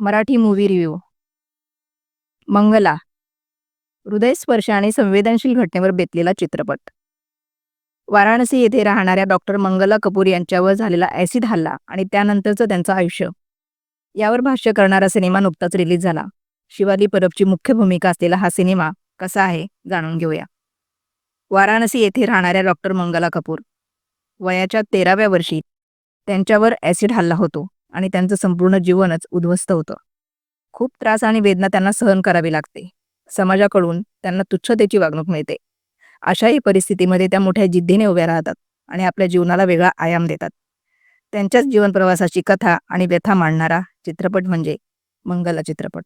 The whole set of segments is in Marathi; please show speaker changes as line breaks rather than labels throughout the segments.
Marathi movie review Mangala. हृदयस्पर्श आणि संवेदनशील घटनेवर बेतलेला चित्रपट. वाराणसी येथे राहणाऱ्या डॉक्टर मंगला कपूर यांच्यावर झालेला ॲसिड हल्ला आणि त्यानंतरचं त्यांचं आयुष्य. यावर भाष्य करणारा सिनेमा नुकताच रिलीज झाला. शिवाली परबची मुख्य भूमिका असलेला हा सिनेमा कसा आहे जाणून घेऊया. वाराणसी येथे राहणाऱ्या डॉक्टर मंगला कपूर. वयाच्या तेराव्या वर्षी त्यांच्यावर ॲसिड हल्ला होतो. आणि त्यांचं संपूर्ण जीवनच उद्ध्वस्त होतं. खूप त्रास आणि वेदना त्यांना सहन करावी लागते. समाजाकडून त्यांना तुच्छतेची वागणूक मिळते. अशाही परिस्थितीमध्ये त्या मोठ्या जिद्दीने उभ्या राहतात आणि आपल्या जीवनाला वेगळा आयाम देतात. त्यांच्याच जीवन प्रवासाची कथा आणि व्यथा मांडणारा चित्रपट म्हणजे मंगला चित्रपट.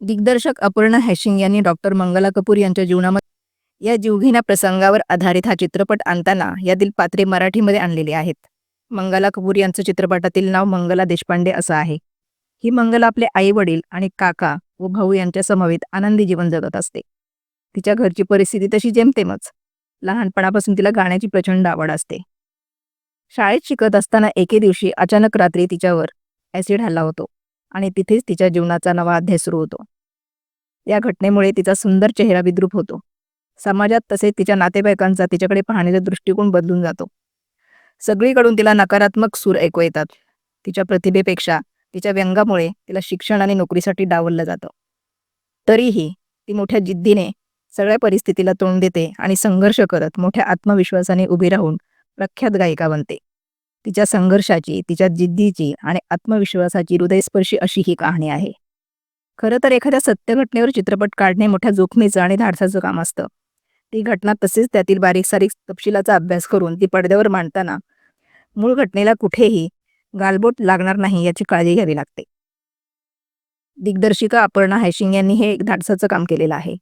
दिग्दर्शक अपर्णा हॅशिंग यांनी डॉक्टर मंगला कपूर यांच्या जीवनामध्ये या जीवघेण्या प्रसंगावर आधारित हा चित्रपट आणताना यातील पात्रे मराठीमध्ये आणलेली आहेत. मंगला कपूर यांचं चित्रपटातील नाव मंगला देशपांडे असं आहे. ही मंगला आपले आई वडील आणि काका व भाऊ यांच्या समवेत आनंदी जीवन जगत असते. तिच्या घरची परिस्थिती तशी जेमतेमच. लहानपणापासून तिला गाण्याची प्रचंड आवड असते. शाळेत शिकत असताना एके दिवशी अचानक रात्री तिच्यावर ॲसिड हल्ला होतो आणि तिथेच तिच्या जीवनाचा नवा अध्याय सुरू होतो. या घटनेमुळे तिचा सुंदर चेहरा विद्रूप होतो. समाजात तसेच तिच्या नातेवाईकांचा तिच्याकडे पाहण्याचा दृष्टिकोन बदलून जातो. सगळीकडून तिला नकारात्मक सूर ऐकू येतात. तिच्या प्रतिभेपेक्षा तिच्या व्यंगामुळे तिला शिक्षण आणि नोकरीसाठी डावललं जातं. तरीही ती मोठ्या जिद्दीने सगळ्या परिस्थितीला तोंड देते आणि संघर्ष करत मोठ्या आत्मविश्वासाने उभी राहून प्रख्यात गायिका बनते. तिच्या संघर्षाची तिच्या जिद्दीची आणि आत्मविश्वासाची हृदयस्पर्शी अशी ही कहाणी आहे. खरं तर एखाद्या सत्यघटनेवर चित्रपट काढणे मोठ्या जोखमीचं आणि धाडसाचं काम असतं. ती घटना तसेच त्यातील बारीक सारीक तपशिलाचा अभ्यास करून ती पडद्यावर मांडताना मूळ घटनेला कुठेही गालबोट लागणार नाही याची काळजी घ्यावी लागते. दिग्दर्शिका अपर्णा हॅशिंग यांनी हे एक धाडसाचं काम केलेलं आहे.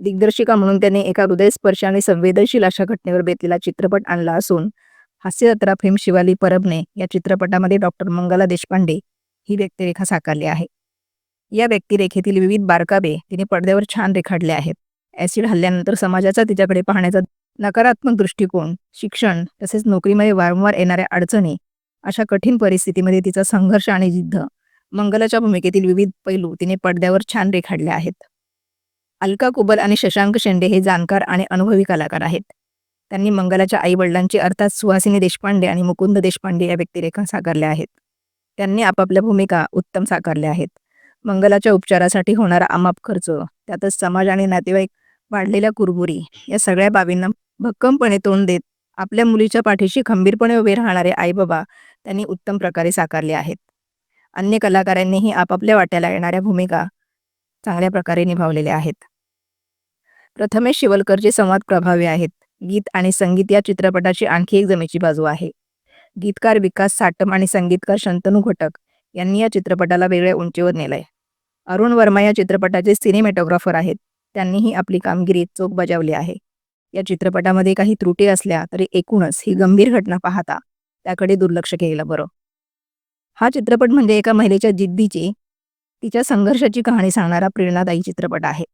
दिग्दर्शिका म्हणून त्यांनी एका हृदयस्पर्श आणि संवेदनशील अशा घटनेवर बेतलेला चित्रपट आणला असून हास्यजत्रा फिल्म शिवाली परबने या चित्रपटामध्ये डॉक्टर मंगला देशपांडे ही व्यक्तिरेखा साकारली आहे. या व्यक्तिरेखेतील विविध बारकाबे तिने पडद्यावर छान रेखाडले आहेत. ॲसिड हल्ल्यानंतर समाजाचा तिच्याकडे पाहण्याचा नकारात्मक दृष्टिकोन शिक्षण तसेच नोकरीमध्ये वारंवार येणाऱ्या अडचणी अशा कठीण परिस्थितीमध्ये तिचा संघर्ष आणि जिद्द मंगलाच्या भूमिकेतील विविध पैलू तिने पडद्यावर छान रेखाडले आहेत. अलका कुबल आणि शशांक शेंडे हे जाणकार आणि अनुभवी कलाकार आहेत. त्यांनी मंगलाच्या आई वडिलांची अर्थात सुहासिनी देशपांडे आणि मुकुंद देशपांडे या व्यक्तिरेखा साकारल्या आहेत. त्यांनी आपापल्या भूमिका उत्तम साकारल्या आहेत. मंगलाच्या उपचारासाठी होणारा अमाप खर्च त्यातच समाज आणि नातेवाईक वाढलेल्या कुरबुरी या सगळ्या बाबींना भक्कमपणे तोंड देत आपल्या मुलीच्या पाठीशी खंबीरपणे उभे राहणारे आईबाबा त्यांनी उत्तम प्रकारे साकारले आहेत. अन्य कलाकारांनीही आपापल्या वाट्याला येणाऱ्या भूमिका चांगल्या प्रकारे निभावलेल्या आहेत. प्रथमेश शिवलकरचे संवाद प्रभावी आहेत. गीत आणि संगीत या चित्रपटाची आणखी एक जमेची बाजू आहे. गीतकार विकास साटम आणि संगीतकार शंतनू घटक यांनी या चित्रपटाला वेगळ्या उंचीवर नेलंय. अरुण वर्मा या चित्रपटाचे सिनेमॅटोग्राफर आहेत. त्यांनीही आपली कामगिरी चोख बजावली आहे. या चित्रपटामध्ये काही त्रुटी असल्या तरी एकूणच ही गंभीर घटना पाहता त्याकडे दुर्लक्ष केलेलं बरं. हा चित्रपट म्हणजे एका महिलेच्या जिद्दीची तिच्या संघर्षाची कहाणी सांगणारा प्रेरणादायी चित्रपट आहे.